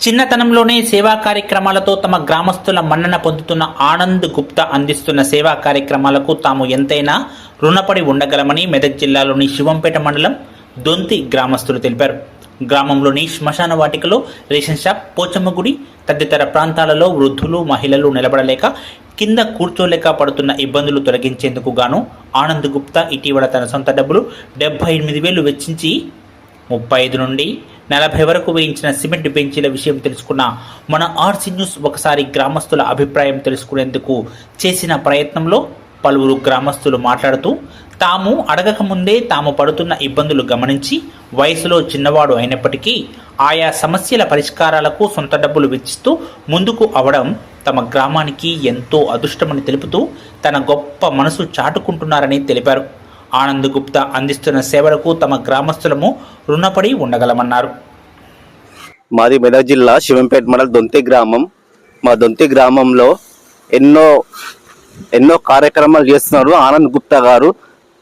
చిన్నతనంలోనే సేవా కార్యక్రమాలతో తమ గ్రామస్తుల మన్నన పొందుతున్న ఆనంద్ గుప్తా అందిస్తున్న సేవా కార్యక్రమాలకు తాము ఎంతైనా రుణపడి ఉండగలమని మెదక్ జిల్లాలోని శివంపేట మండలం దొంతి గ్రామస్తులు తెలిపారు. గ్రామంలోని శ్మశాన వాటికలో రేషన్ షాప్ పోచమ్మ గుడి తదితర ప్రాంతాలలో వృద్ధులు మహిళలు నిలబడలేక కింద కూర్చోలేక పడుతున్న ఇబ్బందులు తొలగించేందుకు గాను ఆనంద్ గుప్తా ఇటీవల తన సొంత డబ్బులు డెబ్బై ఎనిమిది వేలు వెచ్చించి ముప్పై ఐదు నుండి నలభై వరకు వేయించిన సిమెంట్ బెంచీల విషయం తెలుసుకున్న మన ఆర్సీ న్యూస్ ఒకసారి గ్రామస్తుల అభిప్రాయం తెలుసుకునేందుకు చేసిన ప్రయత్నంలో పలువురు గ్రామస్తులు మాట్లాడుతూ తాము అడగక ముందే తాము పడుతున్న ఇబ్బందులు గమనించి వయసులో చిన్నవాడు అయినప్పటికీ ఆయా సమస్యల పరిష్కారాలకు సొంత డబ్బులు వెచ్చిస్తూ ముందుకు అవడం తమ గ్రామానికి ఎంతో అదృష్టమని తెలుపుతూ తన గొప్ప మనసు చాటుకుంటున్నారని తెలిపారు. ఆనంద్ గుప్తా అందిస్తున్న సేవలకు తమ గ్రామస్తులము రుణపడి ఉండగలమన్నారు. మాది మెదక్ జిల్లా శివంపేట మండల దొంతి గ్రామం. మా దొంతి గ్రామంలో ఎన్నో ఎన్నో కార్యక్రమాలు చేస్తున్నారు ఆనంద్ గుప్తా గారు.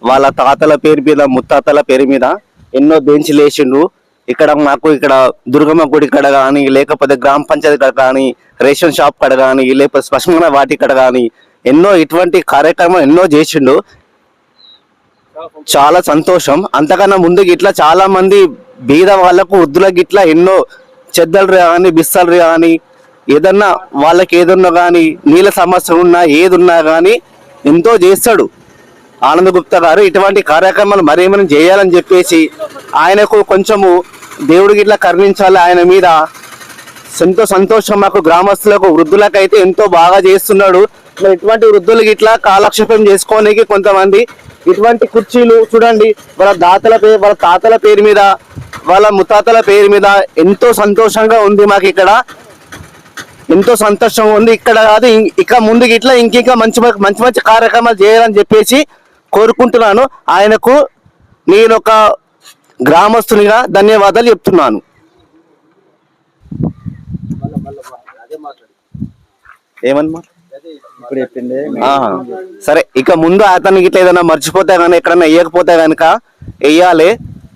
వాళ్ళ తాతల పేరు మీద ముత్తాతల పేరు మీద ఎన్నో బెంచ్లు వేసిండు ఇక్కడ మాకు ఇక్కడ దుర్గమ్మ గుడి కడ కానీ లేకపోతే గ్రామ పంచాయతీ కడ కానీ రేషన్ షాప్ కడ కానీ లేకపోతే స్పష్టమైన వాటి కడ కానీ ఎన్నో ఇటువంటి కార్యక్రమాలు ఎన్నో చేసిండు చాలా సంతోషం. అంతకన్నా ముందు గిట్లా చాలా మంది బీద వాళ్ళకు వృద్ధులకు ఇట్లా ఎన్నో చెద్దలు కానీ బిస్సలు కానీ ఏదన్నా వాళ్ళకి ఏదన్నా కానీ నీళ్ళ సమస్య ఉన్నా ఏదున్నా కానీ ఎంతో చేస్తాడు. ఆనందగుప్త గారు ఇటువంటి కార్యక్రమాలు మరేమైనా చేయాలని చెప్పేసి ఆయనకు కొంచెము దేవుడికి ఇట్లా కరుణించాలి. ఆయన మీద ఎంతో సంతోషం మాకు గ్రామస్తులకు వృద్ధులకైతే ఎంతో బాగా చేస్తున్నాడు. మరి ఇటువంటి వృద్ధులు ఇట్లా కాలక్షేపం చేసుకోనికి కొంతమంది ఇటువంటి కుర్చీలు చూడండి వాళ్ళ దాతల పేరు వాళ్ళ తాతల పేరు మీద వాళ్ళ ముత్తాతల పేరు మీద ఎంతో సంతోషంగా ఉంది మాకు ఇక్కడ. ఎంతో సంతోషంగా ఉంది. ఇక్కడ కాదు ఇక ముందుకు ఇట్లా ఇంకింకా మంచి మంచి మంచి మంచి కార్యక్రమాలు చేయాలని చెప్పేసి కోరుకుంటున్నాను. ఆయనకు నేను ఒక గ్రామస్తునిగా ధన్యవాదాలు చెప్తున్నాను. ఏమన్నమాట సరే ఇక ముందు అతనికి ఇట్లా ఏదైనా మర్చిపోతే కానీ ఎక్కడన్నా వేయకపోతే కనుక వేయాలి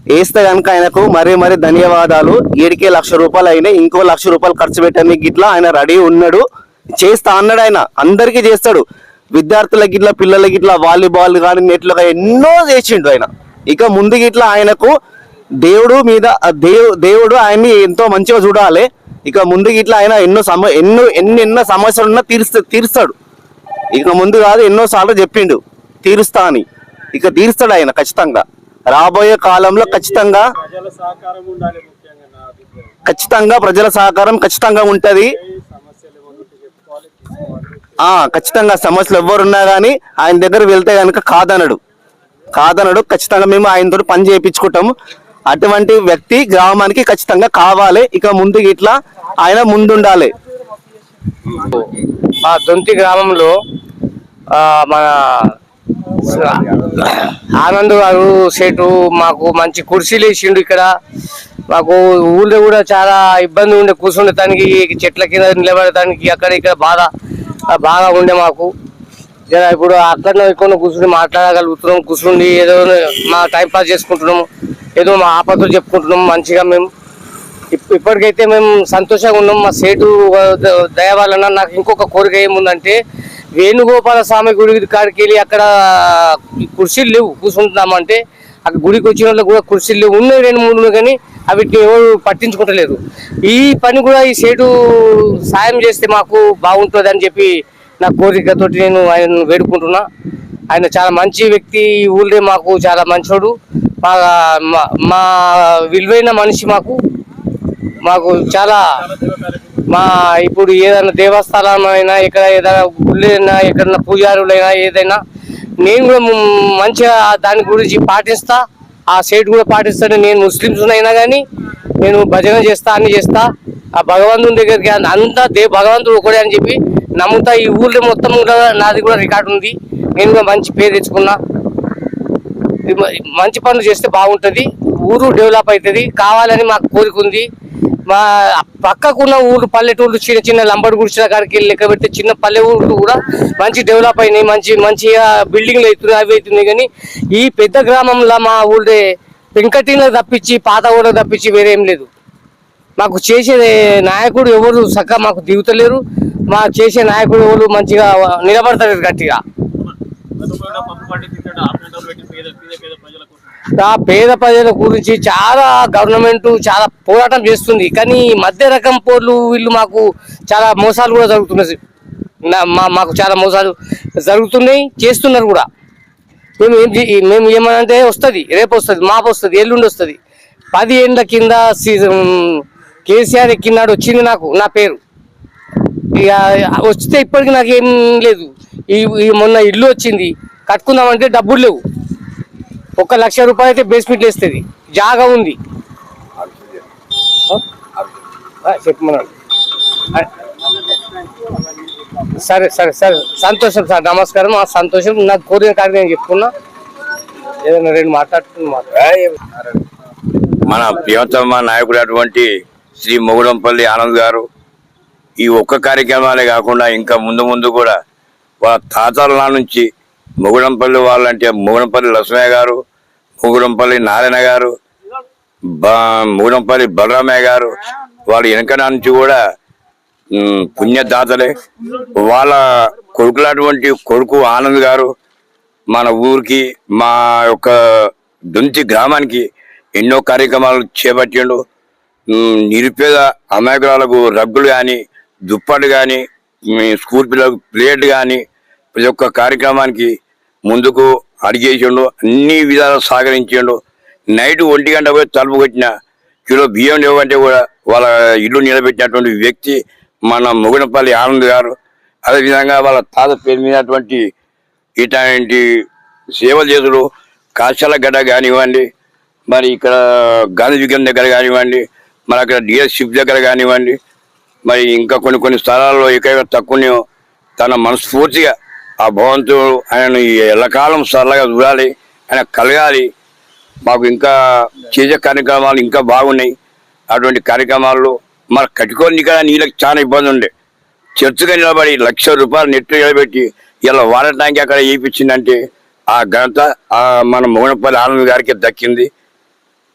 వేస్తే కనుక ఆయనకు మరీ మరీ ధన్యవాదాలు. ఏడికే లక్ష రూపాయలు అయినాయి ఇంకో లక్ష రూపాయలు ఖర్చు పెట్టడానికి ఇట్లా ఆయన రెడీ ఉన్నాడు. చేస్తా అన్నాడు ఆయన. అందరికీ చేస్తాడు. విద్యార్థుల ఇట్లా పిల్లల గిట్ల వాలీబాల్ కానీ నెట్లు ఎన్నో చేసిండు ఆయన. ఇక ముందు గిట్ల ఆయనకు దేవుడు మీద దేవు దేవుడు ఆయన్ని ఎంతో మంచిగా చూడాలి. ఇక ముందుకి ఇట్లా ఆయన ఎన్నో సమ ఎన్నో ఎన్ని ఎన్నో సమస్యలు ఉన్నా తీరుస్తా తీరుస్తాడు. ఇక ముందు కాదు ఎన్నో సార్లు చెప్పిండు తీరుస్తా అని. ఇక తీరుస్తాడు ఆయన ఖచ్చితంగా. రాబోయే కాలంలో ఖచ్చితంగా ఖచ్చితంగా ప్రజల సహకారం ఖచ్చితంగా ఉంటుంది. ఆ ఖచ్చితంగా సమస్యలు ఎవరున్నా కానీ ఆయన దగ్గర వెళ్తే కనుక కాదనడు. కాదనడు ఖచ్చితంగా మేము ఆయనతో పని చేయించుకుంటాము. అటువంటి వ్యక్తి గ్రామానికి ఖచ్చితంగా కావాలి. ఇక ముందు ఇట్లా ఆయన ముందుండాలి. మా దొంతి గ్రామంలో మన ఆనంద్ గారు సేటు మాకు మంచి కుర్చీలు వేసిండు ఇక్కడ. మాకు ఊళ్ళో కూడా చాలా ఇబ్బంది ఉండే కూర్చుండటానికి చెట్ల కింద నిలబడటానికి అక్కడ ఇక్కడ బాధ బాగా ఉండే మాకు. జర ఇప్పుడు అక్కడ ఇక్కడ కూర్చుని మాట్లాడగలుగుతున్నాం కూర్చుండి ఏదో మా టైం పాస్ చేసుకుంటున్నాము ఏదో మా ఆపదలు చెప్పుకుంటున్నాం మంచిగా మేము. ఇప్పటికైతే మేము సంతోషంగా ఉన్నాం. మా సేటు ద- నాకు ఇంకొక కోరిక ఏముందంటే వేణుగోపాల స్వామి గుడి కాడికి వెళ్ళి అక్కడ కుర్చీలు లేవు కూర్చుంటున్నామంటే అక్కడ గుడికి వచ్చిన వాళ్ళకి కూడా కుర్చీలు లేవు. ఉన్నాయి రెండు మూడు కానీ అవిటిని ఎవరు పట్టించుకుంటలేరు ఈ పని కూడా ఈ సేటు సాయం చేస్తే మాకు బాగుంటుంది అని చెప్పి నా కోరికతోటి నేను ఆయన వేడుకుంటున్నా. ఆయన చాలా మంచి వ్యక్తి ఈ ఊళ్ళో మాకు చాలా మంచోడు. మా- మా విలువైన మనిషి మాకు. మాకు చాలా మా ఇప్పుడు ఏదైనా దేవస్థానం అయినా ఎక్కడ ఏదైనా గుళ్ళు అయినా ఎక్కడైనా పూజారులైనా ఏదైనా నేను కూడా మంచిగా దాని గురించి పాటిస్తా ఆ సైడ్ కూడా పాటిస్తాను నేను ముస్లిమ్స్ అయినా కానీ నేను భజన చేస్తా అన్ని చేస్తా. ఆ భగవంతుని దగ్గరికి అంతా దే భగవంతుడు ఒకడే అని చెప్పి నమ్ముతా. ఈ ఊళ్ళో మొత్తం కూడా నాది కూడా రికార్డు ఉంది. నేను కూడా మంచి పేరు తెచ్చుకున్నా. మంచి పనులు చేస్తే బాగుంటుంది. ఊరు డెవలప్ అవుతుంది. కావాలని మాకు కోరిక ఉంది. మా పక్కకున్న ఊరు పల్లెటూళ్ళు చిన్న చిన్న లంబడి గుడిచిన కాడికి వెళ్ళి లెక్క పెడితే చిన్న పల్లె ఊరు కూడా మంచి డెవలప్ అయినాయి మంచి మంచిగా బిల్డింగ్లు అవుతున్నాయి అవి అవుతున్నాయి. కానీ ఈ పెద్ద గ్రామంలో మా ఊళ్ళే వెంకటీలకు తప్పించి పాత ఊళ్ళకి తప్పించి వేరేం లేదు. మాకు చేసే నాయకుడు ఎవరు చక్కగా మాకు దిగుతలేరు. మా చేసే నాయకుడు ఎవరు మంచిగా నిలబడతలేరు గట్టిగా. పేద ప్రజల గురించి చాలా గవర్నమెంట్ చాలా పోరాటం చేస్తుంది. కానీ మధ్య రకం పోర్లు వీళ్ళు మాకు చాలా మోసాలు కూడా జరుగుతున్నాయి మాకు చాలా మోసాలు జరుగుతున్నాయి చేస్తున్నారు కూడా. మేము ఏం మేము ఏమనంటే వస్తుంది రేపు వస్తుంది మాపు వస్తుంది ఎల్లుండి వస్తుంది. పది ఏళ్ళ కింద సీజన్ కేసీఆర్ ఎక్కినాడు వచ్చింది నాకు నా పేరు. ఇక వస్తే ఇప్పటికి నాకు ఏం లేదు ఈ మొన్న ఇల్లు వచ్చింది కట్టుకుందామంటే డబ్బులు లేవు. ఒక లక్ష రూపాయలు అయితే బేస్మెంట్ వేస్తుంది. జాగా ఉంది. చెప్పమన్నాడు సరే సరే సరే. సంతోషం సార్ నమస్కారం. ఆ సంతోషం నాకు కోరిన కాడికి నేను చెప్పుకున్నా. ఏదైనా రెండు మాట్లాడుతున్నా మన ప్రియతమ నాయకుడు అటువంటి శ్రీ మొగుడంపల్లి ఆనంద్ గారు ఈ ఒక్క కార్యక్రమాలే కాకుండా ఇంకా ముందు ముందు కూడా వాళ్ళ తాతల నా నుంచి మొగుడంపల్లి వాళ్ళంటే మొగుడంపల్లి లక్ష్మయ్య గారు మొగుడంపల్లి నారాయణ గారు బా బలరామయ్య గారు వాళ్ళ వెనకన నుంచి కూడా పుణ్యదాతలే. వాళ్ళ కొడుకులటువంటి కొడుకు ఆనంద్ గారు మన ఊరికి మా యొక్క దుంచి గ్రామానికి ఎన్నో కార్యక్రమాలు చేపట్టిండు. నిరుపేద అమాయకురాలకు రగ్గులు కానీ దుప్పట్లు కానీ స్కూల్ పిల్లలకు ప్లేట్ కానీ ప్రతి ఒక్క కార్యక్రమానికి ముందుకు అడిగేసిండు అన్ని విధాలు సహకరించిండు. నైట్ ఒంటి గంట పోయి తలుపు కొట్టిన కిలో బియ్యం లేవంటే కూడా వాళ్ళ ఇల్లు నిలబెట్టినటువంటి వ్యక్తి మన ముగునపల్లి ఆనంద్ గారు. అదేవిధంగా వాళ్ళ తాత పేరు మీదటువంటి ఇటువంటి సేవ చేతులు కాశాల గడ్డ కానివ్వండి మరి ఇక్కడ గాంధీ విగ్రహం దగ్గర కానివ్వండి మరి అక్కడ డిఎస్షిప్ దగ్గర కానివ్వండి మరి ఇంకా కొన్ని కొన్ని స్థలాల్లో ఎక్కడ తక్కువ తన మనస్ఫూర్తిగా ఆ భగవంతుడు ఆయన ఎల్లకాలం సరళగా చూడాలి ఆయన కలగాలి. మాకు ఇంకా చేసే కార్యక్రమాలు ఇంకా బాగున్నాయి. అటువంటి కార్యక్రమాల్లో మన కట్టుకొని కదా నీళ్ళకి చాలా ఇబ్బంది ఉండే. చర్చగా నిలబడి లక్ష రూపాయలు నెట్లు నిలబెట్టి ఇలా వాడటానికి అక్కడ వేయించిందంటే ఆ ఘనత ఆ మన మోహనపల్లి ఆనంద్ గారికి దక్కింది.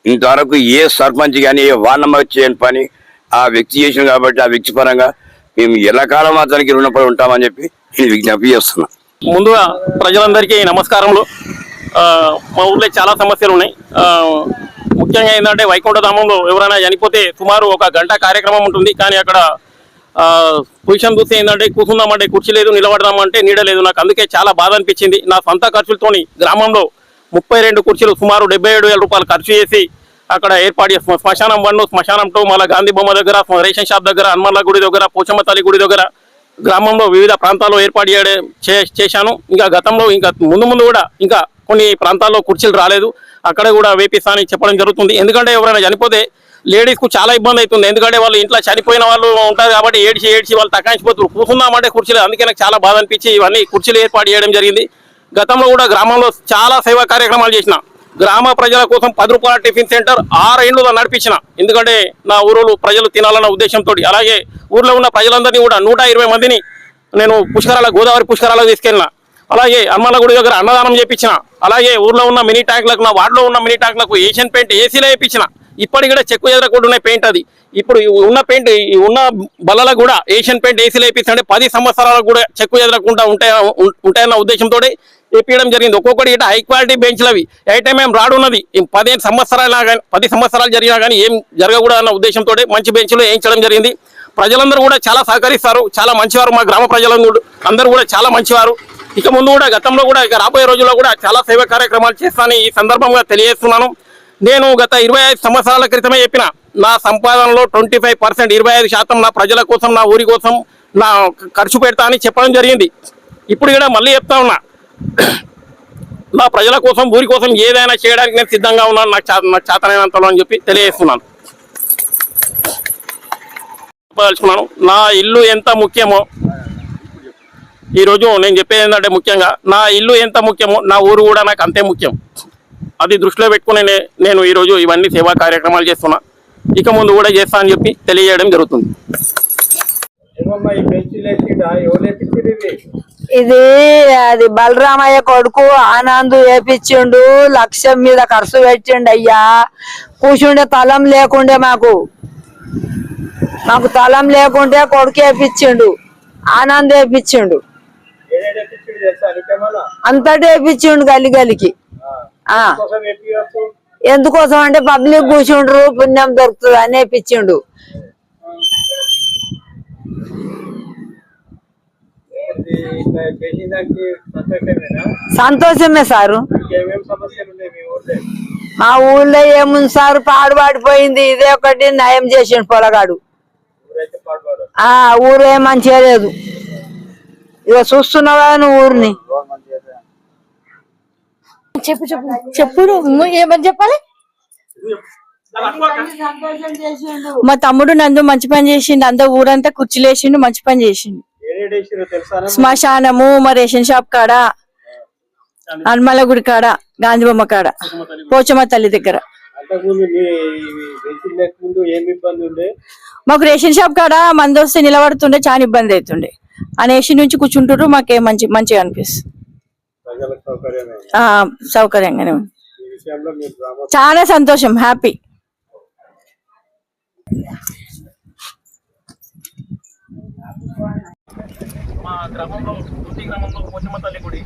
ఇంతవరకు ఏ సర్పంచ్ కానీ ఏ వార్డ్ నెంబర్ చేయని పని ఆ వ్యక్తి చేసిన కాబట్టి ఆ వ్యక్తి పరంగా మేము ఎలా కాలం అతనికి రుణపడి ఉంటామని చెప్పి నేను విజ్ఞప్తి చేస్తున్నా. ముందుగా ప్రజలందరికీ నమస్కారములు. మా ఊర్లో చాలా సమస్యలు ఉన్నాయి. ముఖ్యంగా ఏంటంటే వైకుంఠధామంలో ఎవరైనా చనిపోతే సుమారు ఒక గంట కార్యక్రమం ఉంటుంది. కానీ అక్కడ పొజిషన్ చూస్తే ఏంటంటే కూర్చుందామంటే కుర్చీ లేదు నిలబడదామంటే నీడ లేదు. నాకు అందుకే చాలా బాధ అనిపించింది. నా సొంత ఖర్చులతోని గ్రామంలో ముప్పై రెండు కుర్చీలు సుమారు డెబ్బై ఏడు వేల రూపాయలు ఖర్చు చేసి అక్కడ ఏర్పాటు చేస్తున్నాం శ్మశానం వన్ శ్మశానం టూ మళ్ళీ గాంధీ బొమ్మ దగ్గర రేషన్ షాప్ దగ్గర హనుమల్ల గుడి దగ్గర పోచమ్మ తల్లి గుడి దగ్గర గ్రామంలో వివిధ ప్రాంతాల్లో ఏర్పాటు చేయడం చే- చేశాను. ఇంకా గతంలో ఇంకా ముందు ముందు కూడా ఇంకా కొన్ని ప్రాంతాల్లో కుర్చీలు రాలేదు. అక్కడ కూడా వేపిస్తానని చెప్పడం జరుగుతుంది. ఎందుకంటే ఎవరైనా చనిపోతే లేడీస్కు చాలా ఇబ్బంది అవుతుంది. ఎందుకంటే వాళ్ళు ఇంట్లో చనిపోయిన వాళ్ళు ఉంటారు కాబట్టి ఏడ్చి ఏడ్చి వాళ్ళు తకాయించిపోతున్నారు కూర్చుందామంటే కుర్చీలు అందుకే నాకు చాలా బాధ అనిపించి ఇవన్నీ కుర్చీలు ఏర్పాటు చేయడం జరిగింది. గతంలో కూడా గ్రామంలో చాలా సేవా కార్యక్రమాలు చేసిన. గ్రామ ప్రజల కోసం పది రూపాయల టిఫిన్ సెంటర్ ఆరు ఇండ్లు నడిపించిన. ఎందుకంటే నా ఊరు ప్రజలు తినాలన్న ఉద్దేశంతో అలాగే ఊర్లో ఉన్న ప్రజలందరినీ కూడా నూట ఇరవై మందిని నేను పుష్కరాల గోదావరి పుష్కరాలకు తీసుకెళ్ళిన. అలాగే అమ్మల గుడి దగ్గర అన్నదానం చేపించిన. అలాగే ఊర్లో ఉన్న మినీ ట్యాంకులకు నా వార్డులో ఉన్న మినీ ట్యాంకులకు ఏషియన్ పెయింట్ ఏసీలో వేయించిన ఇప్పటికి కూడా చెక్కు ఎదరకుండా ఉన్న పెయింట్ అది. ఇప్పుడు ఉన్న పెయింట్ ఈ ఉన్న బల్లలకు కూడా ఏషియన్ పెయింట్ ఏసీలో వేపిస్తుంటే పది సంవత్సరాలకు కూడా చెక్కు ఎదరకుండా ఉంటాయా ఉంటాయన్న ఉద్దేశంతో ఇప్పించడం జరిగింది. ఒక్కొక్కటి ఇటు హై క్వాలిటీ బెంచ్లు అవి ఐటమ్ రాడు ఉన్నది. పదిహేను సంవత్సరాలు కానీ పది సంవత్సరాలు జరిగినా కానీ ఏం జరగకూడదు అన్న ఉద్దేశంతో మంచి బెంచ్లు వేయించడం జరిగింది. ప్రజలందరూ కూడా చాలా సహకరిస్తారు. చాలా మంచివారు మా గ్రామ ప్రజలందరూ అందరూ కూడా చాలా మంచివారు. ఇక ముందు కూడా గతంలో కూడా ఇక రాబోయే రోజుల్లో కూడా చాలా సేవా కార్యక్రమాలు చేస్తానని ఈ సందర్భంగా తెలియజేస్తున్నాను. నేను గత ఇరవై ఐదు సంవత్సరాల క్రితమే చెప్పిన నా సంపాదనలో ట్వంటీ ఫైవ్ పర్సెంట్ ఇరవై ఐదు శాతం నా ప్రజల కోసం నా ఊరి కోసం నా ఖర్చు పెడతా అని చెప్పడం జరిగింది. ఇప్పుడు కూడా మళ్ళీ చెప్తా ఉన్నా నా ప్రజల కోసం ఊరి కోసం ఏదైనా చేయడానికి నేను సిద్ధంగా ఉన్నాను నాకు చా- నాకు చేతనైనంతలో అని చెప్పి తెలియజేస్తున్నాను. చెప్పదలుచుకున్నాను. నా ఇల్లు ఎంత ముఖ్యమో ఈరోజు నేను చెప్పేది ఏంటంటే ముఖ్యంగా నా ఇల్లు ఎంత ముఖ్యమో నా ఊరు కూడా నాకు అంతే ముఖ్యం. అది దృష్టిలో పెట్టుకుని నేను ఈరోజు ఇవన్నీ సేవా కార్యక్రమాలు చేస్తున్నా. ఇక ముందు కూడా చేస్తా అని చెప్పి తెలియజేయడం జరుగుతుంది ఏమమ్మా ఈ బెంచ్ లేచిండా ఎవరు లేపించారు ఇది అది బలరామయ్య కొడుకు ఆనంద్ వేపించిండు లక్షం మీద ఖర్చు పెట్టిండు అయ్యా. కూర్చుండే తలం లేకుండే మాకు. మాకు తలం లేకుంటే కొడుకు వేపించిండు ఆనంద్ వేపించిండు అంతటి వేపించిండు గలి గలికి ఎందుకోసం అంటే పబ్లిక్ కూర్చుండ్రు పుణ్యం దొరుకుతుంది అని వేపించిండు ఇట్లా చేసిన దానికి సంతోషమేనా సంతోషమే సారు. ఏమేమి సమస్యలు ఉన్నాయి మీ ఊర్లో? మా ఊళ్ళో ఏముంది సారు? పాడుపడిపోయింది ఇదే ఒకటి నయం చేసిండు పొలగాడు. ఆ ఊరు ఏం మంచిగా లేదు. ఇక చూస్తున్నావు నువ్వు ఊరిని. చెప్పు చెప్పు. చెప్పు నువ్వు. ఏమని చెప్పాలి? మా తమ్ముడు నందు మంచి పని చేసిండు. అందరు ఊరంతా కుర్చీలేసిండు మంచి పని చేసిండు. శ్మశానము మా రేషన్ షాప్ కాడ హనుమల గుడి కాడ గాంధీబొమ్మ కాడ పోచమ్మ తల్లి దగ్గర. మాకు రేషన్ షాప్ కాడ మంది వస్తే నిలబడుతుండే చాలా ఇబ్బంది అవుతుండే అనేసి నుంచి కూర్చుంటారు మాకేం మంచి మంచిగా అనిపిస్తుంది. ప్రజలకు సౌకర్యమే. ఆ, సౌకర్యంగానే ఉంది. చాలా సంతోషం హ్యాపీ. మా గ్రామంలో ప్రతి గ్రామంలో పోచమ్మ తల్లి గుడి.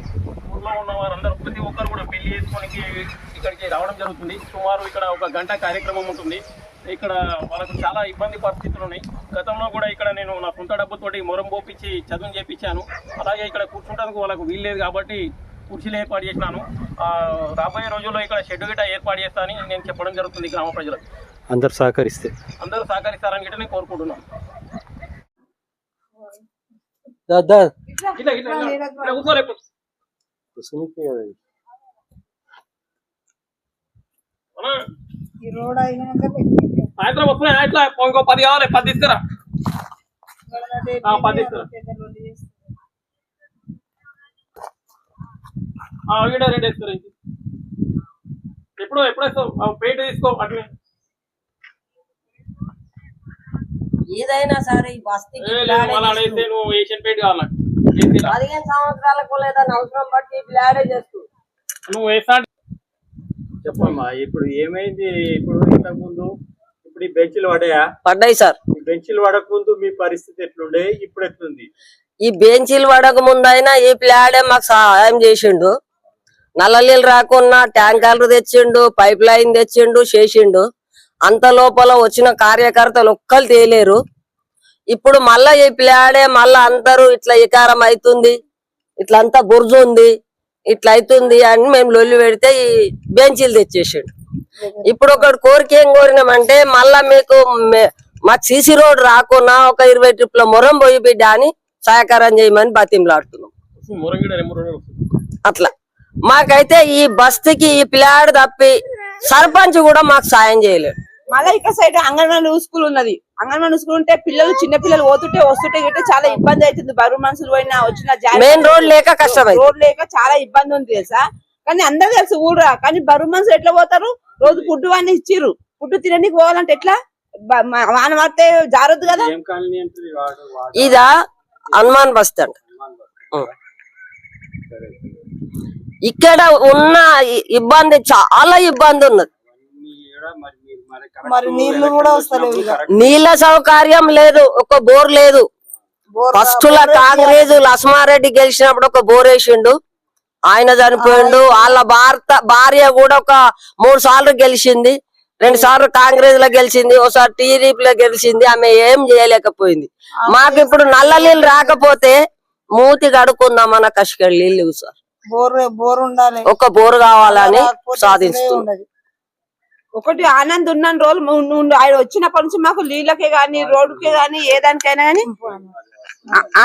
ఊర్లో ఉన్న వారందరూ ప్రతి ఒక్కరు కూడా పెళ్ళి చేసుకోనికి ఇక్కడికి రావడం జరుగుతుంది. సుమారు ఇక్కడ ఒక గంట కార్యక్రమం ఉంటుంది. ఇక్కడ వాళ్ళకు చాలా ఇబ్బంది పరిస్థితులు ఉన్నాయి. గతంలో కూడా ఇక్కడ నేను నా సొంత డబ్బుతోటి మొరం పోపించి చదువు చేపించాను అలాగే ఇక్కడ కూర్చుంటానికి వాళ్ళకు వీల్లేదు కాబట్టి కుర్చీలు ఏర్పాటు చేసినాను. రాబోయే రోజుల్లో ఇక్కడ షెడ్ గిట్ట ఏర్పాటు చేస్తానని నేను చెప్పడం జరుగుతుంది గ్రామ ప్రజలకు. అందరు సహకరిస్తే. అందరూ సహకరిస్తారని గిట్ట నేను కోరుకుంటున్నాను ఇట్లా ఇట్లా ఇట్లా ఇట్లా కూర్చోలే అవునా? సాయంత్రం వస్తున్నాయి ఇట్లా ఇంకో పది కావాలి పది తీసుకురా. ఆ, పది తీసుకురా. ఆ, ఈడ రెండు వేసుకురా ఇంక. ఎప్పుడు ఎప్పుడు వేస్తావు? పెయింట్ తీసుకో అట్లే ఏదైనా సరే ఈ బస్తీకి ఏ, లేదు, మళ్ళా ఆడ వేస్తే నువ్వు ఏషియన్ పెయింట్ కావాలి నాకు. వేసిరా. పదిహేను సంవత్సరాలకు లేదా అవసరం బట్టి బ్లాడే చేస్తూ నువ్వు చెప్పమ్మా ఇప్పుడు ఏమైంది? ఇప్పుడు ఇంతకు ముందు ఇప్పుడు ఈ బెంచ్లు పడాయా పడ్డాయి సార్. ఈ బెంచ్లు పడక ముందు మీ పరిస్థితి ఎట్లుండే? ఇప్పుడు ఎట్లుంది? ఈ బెంచీలు పడక ముందైనా ఈ ప్లాడే మాకు సహాయం చేసిండు. నల్ల నీళ్ళు రాకున్నా ట్యాంకర్లు తెచ్చిండు పైప్ లైన్ తెచ్చిండు చేసిండు. అంత లోపల వచ్చిన కార్యకర్తలు ఒక్కరు తేలేరు. ఇప్పుడు మళ్ళా ఈ ప్లాడే మళ్ళా అందరూ ఇట్లా ఇకారం అవుతుంది ఇట్లా అంతా బుర్జు ఉంది ఇట్లా అవుతుంది అని మేము లొల్లి పెడితే ఈ బెంచీలు తెచ్చేసిండు. ఇప్పుడు ఒకటి కోరిక ఏం కోరినామంటే మళ్ళా మీకు మాకు సీసీ రోడ్ రాకున్నా ఒక ఇరవై ట్రిప్ల మొరం పోయి బిడ్డ అని సహకారం చేయమని వస్తుంది. అట్లా. మాకైతే ఈ బస్తీకి ఈ పిల్లాడు తప్పి సర్పంచ్ కూడా మాకు సాయం చేయలేడు. మళ్ళీ ఇక్కడ సైడ్ అంగన్వాడీ స్కూల్ ఉన్నది. అంగన్వాడీ స్కూల్ ఉంటే పిల్లలు చిన్న పిల్లలు పోతుంటే వస్తుంటే గిట్ట చాలా ఇబ్బంది అవుతుంది బరువు మనుషులు పోయినా వచ్చిన మెయిన్ రోడ్ లేక కష్టమైంది. రోడ్ లేక చాలా ఇబ్బంది ఉంది తెలుసా? కానీ అందరు తెలుసు ఊరా కానీ బరువు మనుషులు ఎట్లా పోతారు? రోజు ఫుడ్ అన్ని ఇచ్చిర్రు. ఫుడ్ తినడానికి పోవాలంటే ఎట్లా? వాన పడితే జారొద్దు కదా? ఇదా హనుమాన్ బస్తీ అంట ఇక్కడ ఉన్న ఇబ్బంది చాలా ఇబ్బంది ఉన్నది. మరి నీళ్ళు కూడా వస్తలేవు. నీళ్ళ సౌకర్యం లేదు ఒక బోర్ లేదు. ఫస్ట్ లా కాంగ్రెస్ లక్ష్మారెడ్డి గెలిచినప్పుడు ఒక బోర్ వేసిండు. ఆయన చనిపోయిండు. వాళ్ళ భారత భార్య కూడా ఒక మూడు సార్లు గెలిచింది. రెండు సార్లు కాంగ్రెస్లో గెలిచింది. ఒకసారి టీడీపీ లో గెలిచింది. ఆమె ఏం చేయలేకపోయింది. మాకు ఇప్పుడు నల్ల నీళ్ళు రాకపోతే మూతి కడుక్కుందాం అన్న కష్టం నీళ్ళు సార్. బోర్ బోర్ ఉండాలి. ఒక బోర్ కావాలని సాధిస్తున్నాం ఒకటి ఆనంద్ ఉన్న రోజులు ఆయన వచ్చినప్పటి నుంచి మాకు నీళ్ళకే గాని రోడ్డుకే గాని ఏ దానికైనా గాని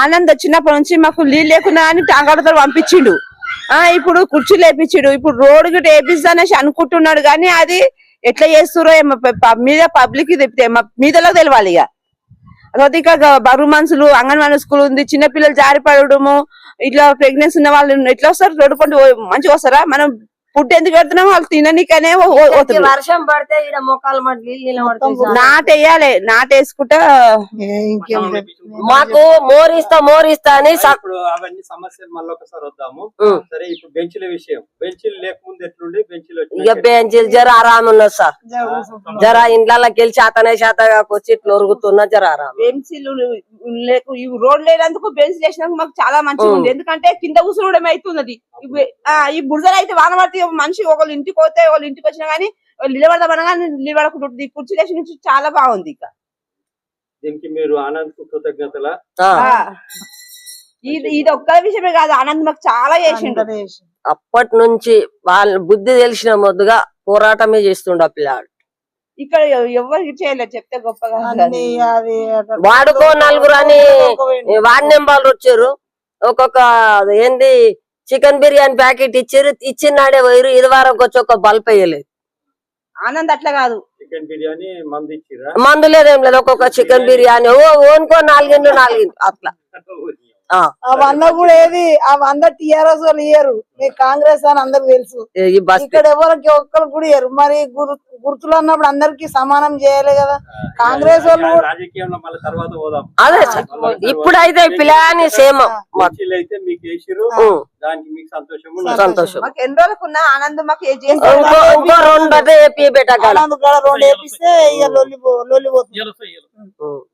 ఆనంద్ వచ్చినప్పటి నుంచి మాకు నీళ్ళు లేకున్నా గాని టాంగాడతో పంపించిండు. ఆ ఇప్పుడు కుర్చీలు వేపించిండు ఇప్పుడు రోడ్డు గిట్ట వేపిస్తా అనేసి అనుకుంటున్నాడు కానీ అది ఎట్లా చేస్తురో ఏమో మీద పబ్లిక్ మీదలో తెలవాలి ఇక తర్వాత ఇక బరువు మనుషులు అంగన్వాడీ స్కూల్ ఉంది చిన్న పిల్లలు జారిపడము ఇట్లా ప్రెగ్నెన్సీ ఉన్న వాళ్ళు ఎట్లా వస్తారు? రోడ్డు పండు మంచిగా వస్తారా? మనం ఫుడ్ ఎందుకు పెడుతున్నాం వాళ్ళు తిననీకనే. వర్షం పడితే ఈడ మొక్కలు. నాటేయాలి నాటేసుకుంటా మాకు మోరిస్తా మోరిస్తా అని ఇప్పుడు అవన్నీ సమస్యలు మళ్ళీ ఒకసారి వద్దాము. సరే ఇప్పుడు బెంచ్ల విషయం. బెంచ్లు లేకముందు ఎట్లుండి? బెంచ్లు ఇక బెంచీలు జర ఆరామ్ ఉన్నది సార్. జర ఇండ్లకి వెళ్ళి చేతనే చేతగా వచ్చి ఇట్లా ఒరుగుతున్నా జర ఆరామ్. బెంచీలు లేకు ఈ రోడ్ లేనందుకు బెంచ్ చేసినందుకు మాకు చాలా మంచిగా ఉంది ఎందుకంటే కింద కూర్చోవడం అవుతున్నది. ఈ బురదలు అయితే వాన పడితే మనిషి ఒకళ్ళు ఇంటికి పోతే ఒకళ్ళు ఇంటికి వచ్చినా గానీ వాళ్ళు నిలబడదామనగా నిలబడకుండా ఈ కుర్చీ లేచి నుంచి చాలా బాగుంది ఇక. దీనికి మీరు ఆనంద్కు కృతజ్ఞతల? ఆ. ఆ. ఇది ఇది ఒక్క విషయమే కాదు. ఆనంద్ మాకు చాలా చేసిండు. అప్పటి నుంచి వాళ్ళ బుద్ధి తెలిసిన మొద్దుగా పోరాటమే చేస్తుండ పిల్లాడు. ఇక్కడ ఎవ- ఎవరికి చేయలేదు. చెప్తే గొప్పగా. వాడుకో నలుగురు అని వార్డు నెంబర్లు వచ్చారు. ఒక్కొక్క ఏంది చికెన్ బిర్యానీ ప్యాకెట్ ఇచ్చారు ఇచ్చినాడే పోయారు ఇది వారం వచ్చి ఒక బల్బ్ వేయలేదు. ఆనంద్ అట్లా కాదు. చికెన్ బిర్యానీ మంది ఇచ్చిరా? మందు లేదేం లేదు ఒక్కొక్క చికెన్ బిర్యానీ. ఓ ఓనుకో నాలుగిండు నాలుగిండు అట్లా. ఆ. వంద కూడా ఏది? ఆ వంద టిఆర్ఎస్ వాళ్ళు ఇయ్యరు. మీ కాంగ్రెస్ అని అందరికి తెలుసు. ఇక్కడ ఎవరికి ఒక్కరు కూడా ఇయ్యరు. మరి గుర్- గుర్తులు అన్నప్పుడు అందరికి సమానం చేయాలి కదా. కాంగ్రెస్ వాళ్ళు అదే సార్. ఇప్పుడైతే పిల్లని సేమ. బెంచీలు అయితే మీకు వేసిరు దానికి మీకు సంతోషం. సంతోషం. మాకు ఎన్ని రోజులకు ఉన్న ఆనందం మాకు ఇంకో రెండు అయితే రెండు వేపిస్తే ఇక లొల్లి పో-